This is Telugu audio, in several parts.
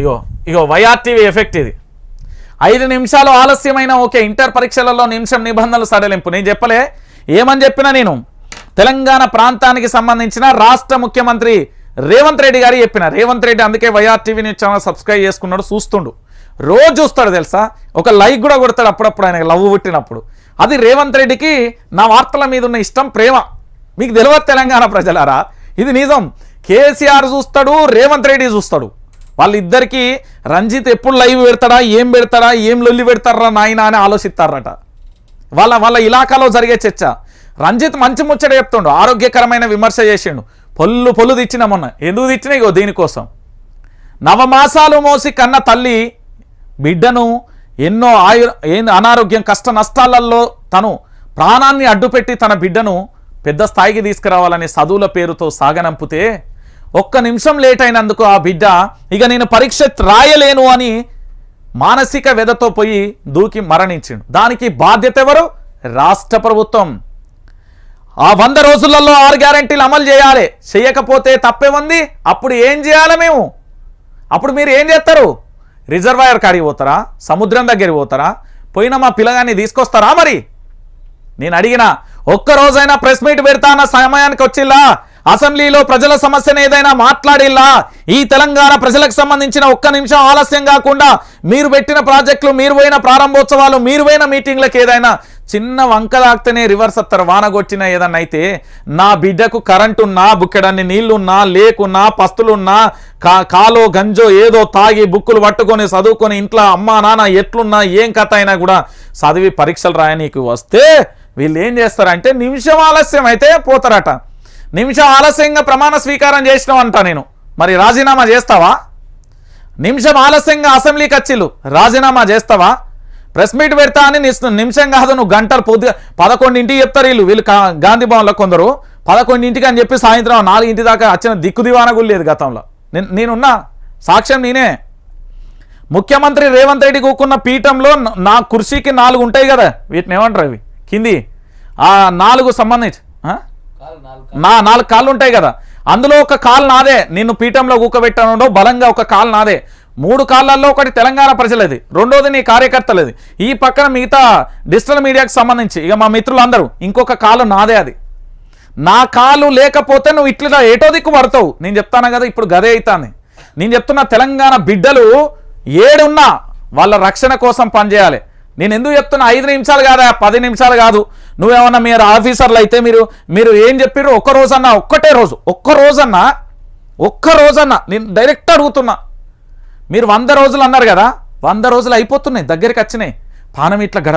ఇగో ఇగో వైఆర్టీవీ ఎఫెక్ట్ ఇది. ఐదు నిమిషాలు ఆలస్యమైన ఓకే ఇంటర్ పరీక్షలలో నిమిషం నిబంధనలు సడలింపు. నేను చెప్పలే? ఏమని చెప్పినా నేను? తెలంగాణ ప్రాంతానికి సంబంధించిన రాష్ట్ర ముఖ్యమంత్రి రేవంత్ రెడ్డి గారు చెప్పిన. రేవంత్ రెడ్డి అందుకే వైఆర్టీవీ న్యూస్ ఛానల్ సబ్స్క్రైబ్ చేసుకున్నాడు చూస్తుండు. రోజు చూస్తాడు తెలుసా? ఒక లైక్ కూడా కొడతాడు అప్పుడప్పుడు ఆయన లవ్ పుట్టినప్పుడు. అది రేవంత్ రెడ్డికి నా వార్తల మీద ఉన్న ఇష్టం ప్రేమ. మీకు తెలియదు తెలంగాణ ప్రజలారా? ఇది నిజం. కేసీఆర్ చూస్తాడు రేవంత్ రెడ్డి చూస్తాడు. వాళ్ళిద్దరికి రంజిత్ ఎప్పుడు లైవ్ పెడతాడా ఏం పెడతాడా ఏం లొల్లి పెడతారా నాయన అని ఆలోచిస్తారట. వాళ్ళ వాళ్ళ ఇలాకాలో జరిగే చర్చ. రంజిత్ మంచి ముచ్చట చెప్తుండు ఆరోగ్యకరమైన విమర్శ చేసిండు. పొల్లు పొల్లు తెచ్చిన మొన్న. ఎందుకు తెచ్చినా ఇగో దీనికోసం? నవమాసాలు మోసి కన్న తల్లి బిడ్డను ఎన్నో ఆయు అనారోగ్యం కష్ట నష్టాలలో తను ప్రాణాన్ని అడ్డుపెట్టి తన బిడ్డను పెద్ద స్థాయికి తీసుకురావాలనే చదువుల పేరుతో సాగనంపితే ఒక్క నిమిషం లేట్ అయినందుకు ఆ బిడ్డ ఇక నేను పరీక్ష రాయలేను అని మానసిక వ్యధతో పోయి దూకి మరణించిండు. దానికి బాధ్యత ఎవరు? రాష్ట్ర ప్రభుత్వం. ఆ వంద రోజులలో ఆరు గ్యారంటీలు అమలు చేయాలి. చేయకపోతే తప్పే ఉంది అప్పుడు ఏం చేయాలి మేము? అప్పుడు మీరు ఏం చేస్తారు? రిజర్వాయర్ కాడికి పోతారా? సముద్రం దగ్గరికి పోతారా? పోయిన మా పిల్లగాన్ని తీసుకొస్తారా మరి? నేను అడిగిన ఒక్కరోజైనా ప్రెస్ మీట్ పెడతా అన్న సమయానికి వచ్చిల్లా? అసెంబ్లీలో ప్రజల సమస్యను ఏదైనా మాట్లాడిల్లా ఈ తెలంగాణ ప్రజలకు సంబంధించిన ఒక్క నిమిషం ఆలస్యం కాకుండా మీరు పెట్టిన ప్రాజెక్టులు మీరు పోయిన ప్రారంభోత్సవాలు మీరు పోయిన మీటింగ్లకు ఏదైనా చిన్న వంక తాకితేనే రివర్స్ అత్తారు వానగొట్టిన ఏదన్నా అయితే నా బిడ్డకు కరెంట్ ఉన్నా బుక్కెడన్ని నీళ్ళున్నా లేకున్నా పస్తులున్నా కా కాలో గంజో ఏదో తాగి బుక్కులు పట్టుకొని చదువుకొని ఇంట్లో అమ్మా నాన్న ఎట్లున్నా ఏం కథ అయినా కూడా చదివి పరీక్షలు రాయనీకి వస్తే వీళ్ళు ఏం చేస్తారంటే నిమిషం ఆలస్యం అయితే పోతారట. నిమిషం ఆలస్యంగా ప్రమాణ స్వీకారం చేసినావు అంట నేను. మరి రాజీనామా చేస్తావా? నిమిషం ఆలస్యంగా అసెంబ్లీకి వచ్చిల్లు. రాజీనామా చేస్తావా? ప్రెస్ మీట్ పెడతా అని నిమిషం కాదు నువ్వు గంటలు పొద్దు పదకొండింటికి చెప్తారు వీళ్ళు. వీళ్ళు గాంధీ భవన్లో కొందరు. పదకొండింటికి అని చెప్పి సాయంత్రం నాలుగింటి దాకా వచ్చిన దిక్కు దివాన కూడా లేదు గతంలో. నేను నేనున్నా. సాక్ష్యం నేనే. ముఖ్యమంత్రి రేవంత్ రెడ్డి కూకున్న పీఠంలో నా కుర్చీకి నాలుగు ఉంటాయి కదా. వీటిని ఏమంటారు అవి? కింది. ఆ నాలుగు సంబంధించి నా నాలుగు కాళ్ళు ఉంటాయి కదా. అందులో ఒక కాలు నాదే. నిన్ను పీఠంలో కూకబెట్టనుండో బలంగా ఒక కాలు నాదే. మూడు కాళ్ళల్లో ఒకటి తెలంగాణ ప్రజలది. రెండోది నీ కార్యకర్తలది. ఈ పక్కన మిగతా డిజిటల్ మీడియాకు సంబంధించి ఇక మా మిత్రులందరూ ఇంకొక కాలు నాదే అది. నా కాలు లేకపోతే నువ్వు ఇట్లా ఏటో దిక్కు పడతావు. నేను చెప్తాను కదా ఇప్పుడు గదే అవుతాను నేను చెప్తున్న తెలంగాణ బిడ్డలు ఏడున్నా వాళ్ళ రక్షణ కోసం పనిచేయాలి. నేను ఎందుకు చెప్తున్నా? ఐదు నిమిషాలు కాదా? పది నిమిషాలు కాదు. నువ్వేమన్నా మీరు ఆఫీసర్లు అయితే మీరు మీరు ఏం చెప్పారు ఒక్క రోజన్నా ఒక్కటే రోజు. ఒక్క రోజన్నా ఒక్క రోజన్నా. నేను డైరెక్ట్ అడుగుతున్నా. మీరు వంద రోజులు అన్నారు కదా? వంద రోజులు అయిపోతున్నాయి దగ్గరికి వచ్చినాయి. పానం ఇట్లా గడ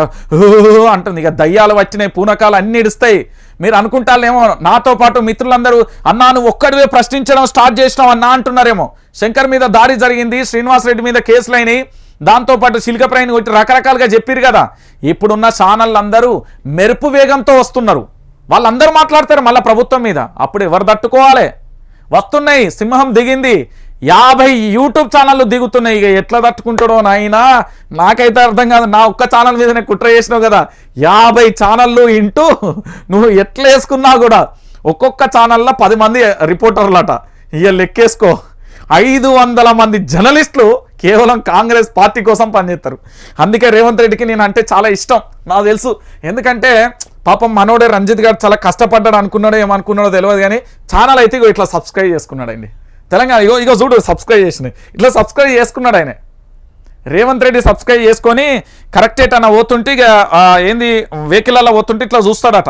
అంటుంది. ఇక దయ్యాలు వచ్చినాయి పూనకాలు అన్ని ఇడుస్తాయి. మీరు అనుకుంటారేమో నాతో పాటు మిత్రులందరూ అన్నా నువ్వు ఒక్కడివే ప్రశ్నించడం స్టార్ట్ చేసినావు అన్నా అంటున్నారేమో. శంకర్ మీద దాడి జరిగింది శ్రీనివాస్ రెడ్డి మీద కేసులు దాంతోపాటు దాంతోపాటు సిల్కప్రాయిని కొట్టి రకరకాలుగా చెప్పారు కదా. ఇప్పుడున్న ఛానళ్ళు అందరూ మెరుపు వేగంతో వస్తున్నారు. వాళ్ళందరూ మాట్లాడతారు మళ్ళీ ప్రభుత్వం మీద. అప్పుడు ఎవరు తట్టుకోవాలి? వస్తున్నాయి సింహం దిగింది. యాభై యూట్యూబ్ ఛానళ్ళు దిగుతున్నాయి. ఇక ఎట్లా తట్టుకుంటాడో నాయనా? నాకైతే అర్థం కాదు. నా ఒక్క ఛానల్ మీదనే కుట్ర చేసినావు కదా. యాభై ఛానళ్ళు ఇంటూ నువ్వు ఎట్లా వేసుకున్నా కూడా ఒక్కొక్క ఛానల్లో పది మంది రిపోర్టర్లట. ఇక లెక్కేసుకో. ఐదు వందల మంది జర్నలిస్టులు కేవలం కాంగ్రెస్ పార్టీ కోసం పనిచేస్తారు. అందుకే రేవంత్ రెడ్డికి నేను అంటే చాలా ఇష్టం. నాకు తెలుసు. ఎందుకంటే పాపం మనోడే రంజిత్ గారు చాలా కష్టపడ్డాడు అనుకున్నాడో ఏమనుకున్నాడో తెలియదు కానీ ఛానల్ అయితే ఇగో ఇట్లా సబ్స్క్రైబ్ చేసుకున్నాడండి తెలంగాణ ఇగో ఇగో చూడు సబ్స్క్రైబ్ చేసినాయి ఇట్లా సబ్స్క్రైబ్ చేసుకున్నాడు ఆయన. రేవంత్ రెడ్డి సబ్స్క్రైబ్ చేసుకొని కరెక్ట్ ఎట్ అన్న పోతుంటే ఇక ఏంది వెహికల్లో పోతుంటే ఇట్లా చూస్తాడట.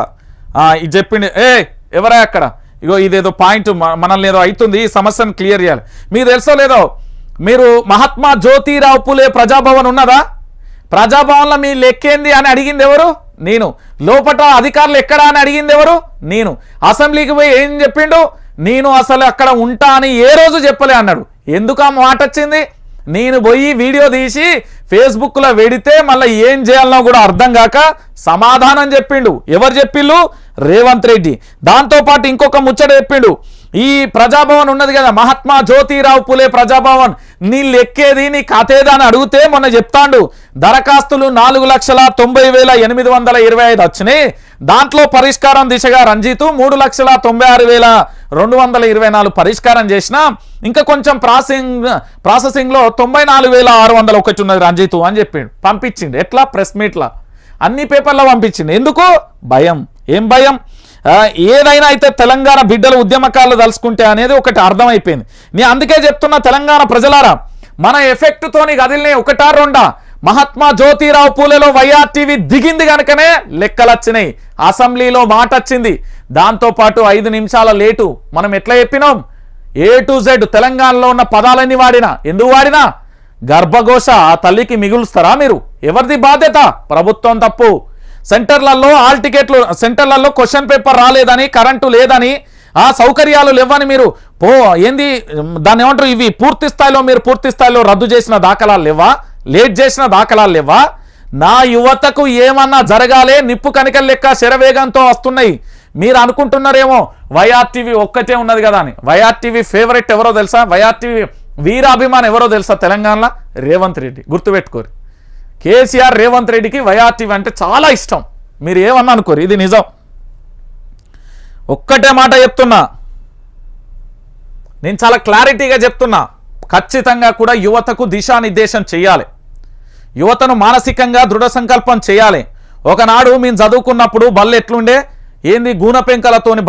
ఇది చెప్పిండి ఏ ఎవరా అక్కడ? ఇగో ఇదేదో పాయింట్ మనల్ని ఏదో అవుతుంది ఈ సమస్యను క్లియర్ చేయాలి. మీకు తెలుసో లేదో? మీరు మహాత్మా జ్యోతిరావు పులే ప్రజాభవన్ ఉన్నదా? ప్రజాభవన్లో మీ లెక్కేంది అని అడిగింది ఎవరు? నేను. లోపట అధికారులు ఎక్కడా అని అడిగింది ఎవరు? నేను. అసెంబ్లీకి పోయి ఏం చెప్పిండు? నేను అసలు అక్కడ ఉంటా అని ఏ రోజు చెప్పలే అన్నాడు. ఎందుకు ఆ మాట వచ్చింది? నేను పోయి వీడియో తీసి ఫేస్బుక్లో వెడితే మళ్ళీ ఏం చేయాలనో కూడా అర్థం కాక సమాధానం చెప్పిండు. ఎవరు చెప్పిళ్ళు రేవంత్ రెడ్డి. దాంతోపాటు ఇంకొక ముచ్చట చెప్పిండు. ఈ ప్రజాభవన్ ఉన్నది కదా మహాత్మా జ్యోతిరావు పులే ప్రజాభవన్. నీ లెక్కేది నీ కథేదా అని అడిగితే మొన్న చెప్తాండు. దరఖాస్తులు నాలుగు లక్షల తొంభై వేల ఎనిమిది వందల ఇరవై ఐదు వచ్చినాయి. దాంట్లో పరిష్కారం దిశగా రంజితు మూడు లక్షల తొంభై ఆరు వేల రెండు వందల ఇరవై నాలుగు పరిష్కారం చేసిన. ఇంకా కొంచెం ప్రాసెసింగ్ ప్రాసెసింగ్లో తొంభై నాలుగు వేల ఆరు వందల ఒకటి ఉన్నది రంజితు అని చెప్పిండు. పంపించిండు. ఎట్లా? ప్రెస్ మీట్లా. అన్ని పేపర్లో పంపించిండు. ఎందుకు? భయం. ఏం భయం? ఏదైనా అయితే తెలంగాణ బిడ్డలు ఉద్యమకాలు తలుసుకుంటే అనేది ఒకటి అర్థమైపోయింది. నేను అందుకే చెప్తున్నా తెలంగాణ ప్రజలారా మన ఎఫెక్ట్తోని కదిలినాయి ఒకటా రెండా. మహాత్మా జ్యోతిరావు పూలేలో వైఆర్టీవీ దిగింది కనుకనే లెక్కలు వచ్చినాయి. అసెంబ్లీలో మాట వచ్చింది. దాంతోపాటు ఐదు నిమిషాల లేటు మనం ఎట్లా చెప్పినాం? ఏ టు జెడ్ తెలంగాణలో ఉన్న పదాలన్నీ వాడినా. ఎందుకు వాడినా? గర్భఘోష ఆ తల్లికి మిగులుస్తారా మీరు? ఎవరిది బాధ్యత? ప్రభుత్వం తప్పు. సెంటర్లలో ఆల్ టికెట్లు సెంటర్లలో క్వశ్చన్ పేపర్ రాలేదని కరెంటు లేదని ఆ సౌకర్యాలు లేవని మీరు పో ఏంది దాన్ని ఏమంటారు ఇవి పూర్తి స్థాయిలో మీరు పూర్తి స్థాయిలో రద్దు చేసిన దాఖలాలు లేవా? లేట్ చేసిన దాఖలాలు లేవా? నా యువతకు ఏమన్నా జరగాలే? నిప్పు కనికల లెక్క శరవేగంతో వస్తున్నాయి. మీరు అనుకుంటున్నారేమో వైఆర్టీవీ ఒక్కటే ఉన్నది కదా అని. వైఆర్టీవీ ఫేవరెట్ ఎవరో తెలుసా? వైఆర్టీవీ వీరాభిమాన్ ఎవరో తెలుసా? తెలంగాణలో రేవంత్ రెడ్డి. గుర్తుపెట్టుకోరు. కేసీఆర్ రేవంత్ రెడ్డికి వైఆర్టీవీ అంటే చాలా ఇష్టం. మీరు ఏమన్నా అనుకోరు ఇది నిజం. ఒక్కటే మాట చెప్తున్నా. నేను చాలా క్లారిటీగా చెప్తున్నా. ఖచ్చితంగా కూడా యువతకు దిశానిర్దేశం చేయాలి. యువతను మానసికంగా దృఢ సంకల్పం చేయాలి. ఒకనాడు మేము చదువుకున్నప్పుడు బళ్ళు ఎట్లుండే? ఏంది గూన పెంకలతోని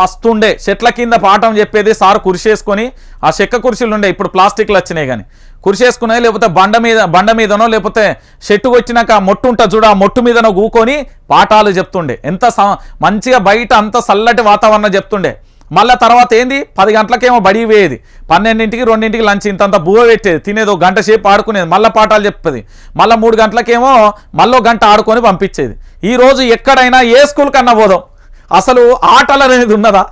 మస్తుండే. చెట్ల కింద పాఠం చెప్పేది సార్ కురిసేసుకొని ఆ చెక్క కుర్చీలు ఉండే ఇప్పుడు ప్లాస్టిక్లు వచ్చినాయి కానీ. కురిసేసుకున్నాయి లేకపోతే బండ మీద బండ మీదనో లేకపోతే చెట్టు వచ్చినాక ఆ మొట్టు ఉంటుంది చూడు ఆ మొట్టు మీదనో గూకొని పాఠాలు చెప్తుండే. ఎంత స- మంచిగా బయట అంత చల్లటి వాతావరణం చెప్తుండే. మళ్ళీ తర్వాత ఏంది? పది గంటలకేమో బడి పోయేది. పన్నెండింటికి రెండింటికి లంచ్ ఇంతంత బువ పెట్టేది. తినేది ఒక గంట సేపు ఆడుకునేది. మళ్ళీ పాఠాలు చెప్పేది మళ్ళీ మూడు గంటలకేమో మళ్ళీ ఒక గంట ఆడుకొని పంపించేది. ఈ రోజు ఎక్కడైనా ఏ స్కూల్ కన్నా పోదాం? అసలు ఆటలు అనేది ఉన్నదా?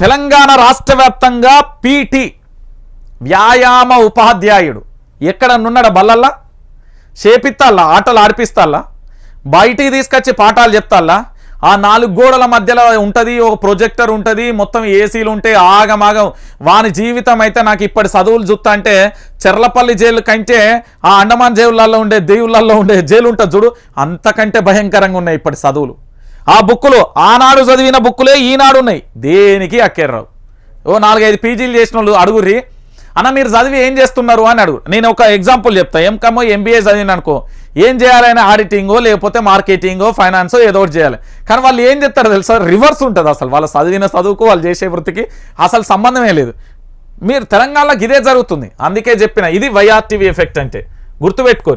తెలంగాణ రాష్ట్ర వ్యాప్తంగా పీటీ వ్యాయామ ఉపాధ్యాయుడు. ఎక్కడ నున్నాడా బల్లల్లా? చేపిస్తాల్లా ఆటలు ఆడిపిస్తాల్లా? బయటికి తీసుకొచ్చి పాఠాలు చెప్తాలా ఆ నాలుగు గోడల మధ్యలో ఉంటుంది ఒక ప్రొజెక్టర్ ఉంటుంది మొత్తం ఏసీలు ఉంటాయి ఆగమాగం. వాని జీవితం అయితే నాకు ఇప్పటి చదువులు చూస్తా అంటే చెర్లపల్లి జైలు కంటే ఆ అండమాన్ జైలులలో ఉండే దేవుళ్ళల్లో ఉండే జైలు ఉంటుంది చూడు అంతకంటే భయంకరంగా ఉన్నాయి ఇప్పటి చదువులు. ఆ బుక్కులు ఆనాడు చదివిన బుక్కులే ఈనాడు ఉన్నాయి దేనికి అక్కేర్రావు? ఓ నాలుగైదు పీజీలు చేసిన వాళ్ళు అడుగురి అన్న మీరు చదివి ఏం చేస్తున్నారు? అని అడుగు. నేను ఒక ఎగ్జాంపుల్ చెప్తా. ఎంకమ్మో ఎంబీఏ చదివిన అనుకో. ఏం చేయాలైనా ఆడిటింగో లేకపోతే మార్కెటింగో ఫైనాన్సో ఏదో ఒకటి చేయాలి. కానీ వాళ్ళు ఏం చెప్తారు తెలుసా? రివర్స్ ఉంటుంది అసలు. వాళ్ళు చదివిన చదువుకు వాళ్ళు చేసే వృత్తికి అసలు సంబంధమే లేదు. మీరు తెలంగాణలో ఇదే జరుగుతుంది. అందుకే చెప్పిన ఇది వైఆర్టీవీ ఎఫెక్ట్ అంటే. గుర్తుపెట్టుకోరు.